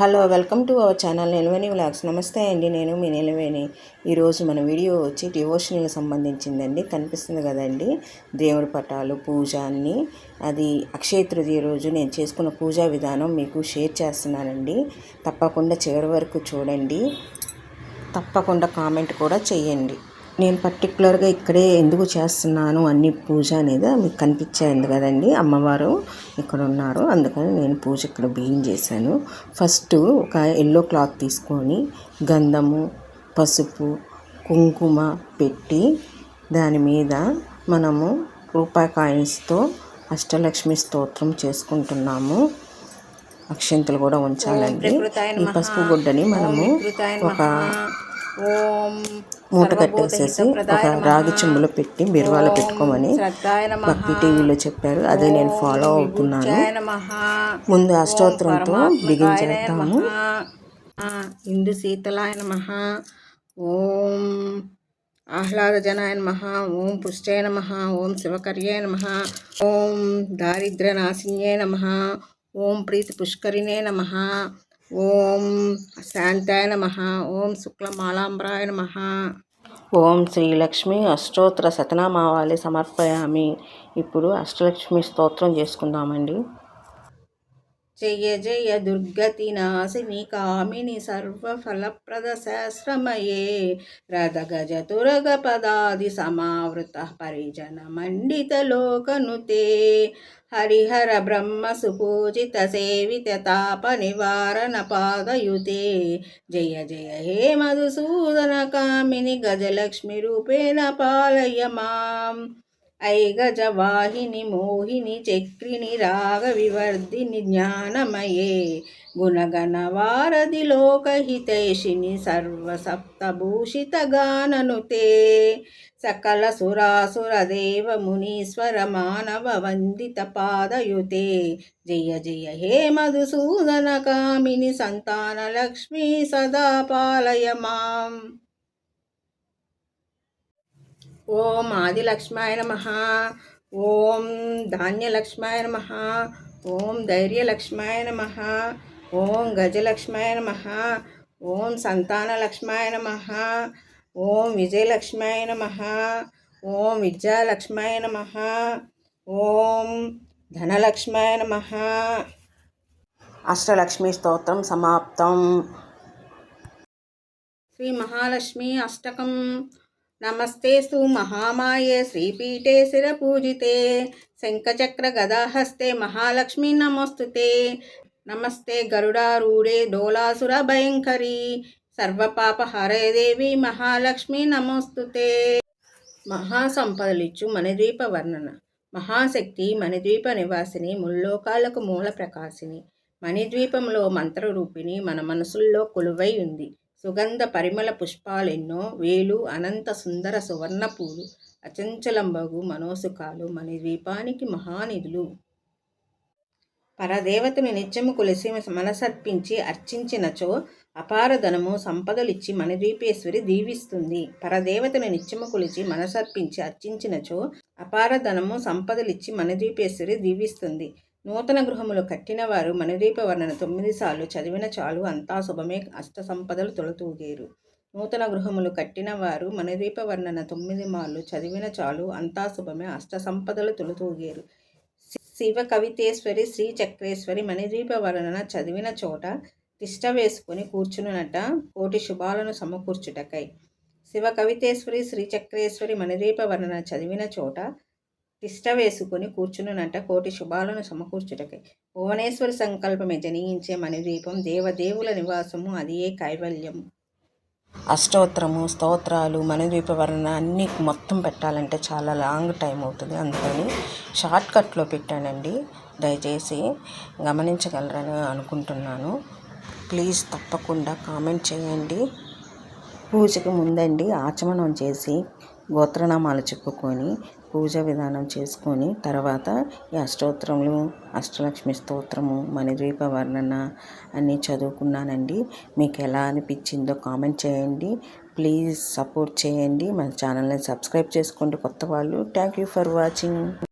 Hello welcome to our channel. Nilaveni vlogs. నమస్తే అండి. నేను మీ నిలవేణి ఈరోజు మన వీడియో వచ్చి డివోషనల్కి సంబంధించిందండి. కనిపిస్తుంది కదండి. దేవుడి పటాలు పూజ అన్ని. అది అక్షయ తృతీయ రోజు. నేను చేసుకున్న పూజా విధానం మీకు షేర్ చేస్తున్నానండి. తప్పకుండా చివరి వరకు చూడండి. తప్పకుండా కామెంట్ కూడా చేయండి నేను పర్టికులర్గా ఇక్కడే ఎందుకు చేస్తున్నాను అన్ని పూజ అనేది మీకు కనిపించేది కదండి అమ్మవారు ఇక్కడ ఉన్నారు. అందుకని నేను పూజ ఇక్కడ బియ్యం చేశాను. ఫస్ట్ ఒక ఎల్లో క్లాత్ తీసుకొని గంధము పసుపు కుంకుమ పెట్టి దాని మీద మనము రూపాయి కాయిన్స్తో అష్టలక్ష్మి స్తోత్రం చేసుకుంటున్నాము. అక్షంతలు కూడా ఉంచాలండి. ఈ పసుపు గుడ్డని మనము ఒక మూట కట్టేసేసి ఒక రాగి చెంబులో పెట్టి బిరువాలో పెట్టుకోమని భక్తి టీవీలో చెప్పారు. అదే నేను ఫాలో అవుతున్నాను. ముందు అష్టోత్తరంతో బిగించేద్దాము ఇందు శీతలాయ నమ ఓం ఆహ్లాదజనాయ నమ ఓం పుష్టాయ నమ ఓం శివకర్యాయ నమ ఓం దారిద్ర్యనాశిన్యే నమ ఓం ప్రీతి పుష్కరిణే నమ ఓం శాంతాయ నమ ఓం శుక్లమాలాంబరాయ నమ. ఓం శ్రీలక్ష్మి అష్టోత్తర శతనామావాలి సమర్పయామి. ఇప్పుడు అష్టలక్ష్మి స్తోత్రం చేసుకుందామండి. జయ జయ దుర్గతి నాశిని కామిని సర్వఫలప్రద శాస్త్రమయే. రథ గజ తురగ పదాది సమావృత పరిజన మండిత లోకనుతే హరిహర బ్రహ్మ సుపూజిత సేవిత తాప నివారణ పాదయుతే. జయ జయ హే మధుసూదన కామిని గజలక్ష్మి రూపేణ పాలయ మాం ఐ గజవాహిని మోహిని చక్రిని రాగ వివర్ధిని జ్ఞానమయే గుణగణ వారధి లోకహితైషిని సర్వసప్తభూషిత గాననుతే సకల సురాసుర దేవ మునీశ్వర మానవ వందిత పాదయుతే. జయ జయ హే మధుసూదన కామిని సంతాన లక్ష్మీ సదా పాలయ మాం. ఓం ఆదిలక్ష్మాయ నమ. ఓం ధాన్యలక్ష్మాయ నమ. ఓం ధైర్యలక్ష్మాయ నమ. ఓం గజలక్ష్మాయ నమ. ఓం సంతానలక్ష్మాయ నమ. ఓం విజయలక్ష్మాయ నమ. ఓం విద్యాలక్ష్మాయ నమ. ఓం ధనలక్ష్మాయ నమ. అష్టలక్ష్మి స్తోత్రం సమాప్తం. శ్రీ మహాలక్ష్మి అష్టకం. నమస్తేస్తు మహామాయే శ్రీపీఠే శిరపూజితే శంఖచక్ర గదాహస్తే మహాలక్ష్మి నమస్తుతే. నమస్తే గరుడారూఢే డోలాసుర భయంకరి సర్వపాప హరే మహాలక్ష్మి నమస్తుతే. మహాసంపదలిచ్చు మణిద్వీప వర్ణన మహాశక్తి మణిద్వీప నివాసిని ముల్లోకాలకు మూల ప్రకాశిని మణిద్వీపంలో మంత్రరూపిణి మన మనసుల్లో కొలువై ఉంది. సుగంధ పరిమళ పుష్పాలెన్నో వేలు అనంత సుందర సువర్ణ పూలు అచంచలంబగు మనోసుకాలు మన ద్వీపానికి మహానిధులు. పరదేవతను నిత్యము కొలిసి మనసర్పించి అర్చించినచో అపార ధనము సంపదలిచ్చి మణిద్వీపేశ్వరి దీవిస్తుంది. పరదేవతను నిత్యము కొలిచి మనసర్పించి అర్చించినచో అపార ధనము సంపదలిచ్చి మణిద్వీపేశ్వరి దీవిస్తుంది. నూతన గృహములు కట్టినవారు మణిదీప వర్ణన తొమ్మిది సార్లు చదివిన చాలు అంతా శుభమే. అష్ట సంపదలు తొలతూగేరు. నూతన గృహములు కట్టినవారు మణిదీప వర్ణన తొమ్మిది మార్లు చదివిన చాలు అంతా శుభమే. అష్ట సంపదలు తొలతూగేరు. శివ కవితేశ్వరి శ్రీ చక్రేశ్వరి మణిదీప వర్ణన చదివిన చోట తిష్ట వేసుకుని కూర్చునునట కోటి శుభాలను సమకూర్చుటకై. శివ కవితేశ్వరి శ్రీ చక్రేశ్వరి మణిదీప వర్ణన చదివిన చోట తిష్ట వేసుకుని కూర్చునునంట కోటి శుభాలను సమకూర్చుటకై. భువనేశ్వరి సంకల్పమే జనించే మణిద్వీపం దేవదేవుల నివాసము అదియే కైవల్యం అష్టోత్తరము స్తోత్రాలు మణిద్వీప వర్ణన అన్నీ మొత్తం పెట్టాలంటే చాలా లాంగ్ టైం అవుతుంది. అందుకని షార్ట్కట్లో పెట్టానండి. దయచేసి గమనించగలరని అనుకుంటున్నాను. ప్లీజ్ తప్పకుండా కామెంట్ చేయండి. పూజకి ముందండి ఆచమనం చేసి గోత్రనామాలు చెప్పుకొని పూజ విధానం చేసుకొని తర్వాత ఈ అష్టోత్తరములు అష్టలక్ష్మి స్తోత్రము మణిద్వీప వర్ణన అన్నీ చదువుకున్నానండి. మీకు ఎలా అనిపించిందో కామెంట్ చేయండి. ప్లీజ్ సపోర్ట్ చేయండి. మన ఛానల్ని సబ్స్క్రైబ్ చేసుకోండి కొత్త వాళ్ళు. Thank you for watching.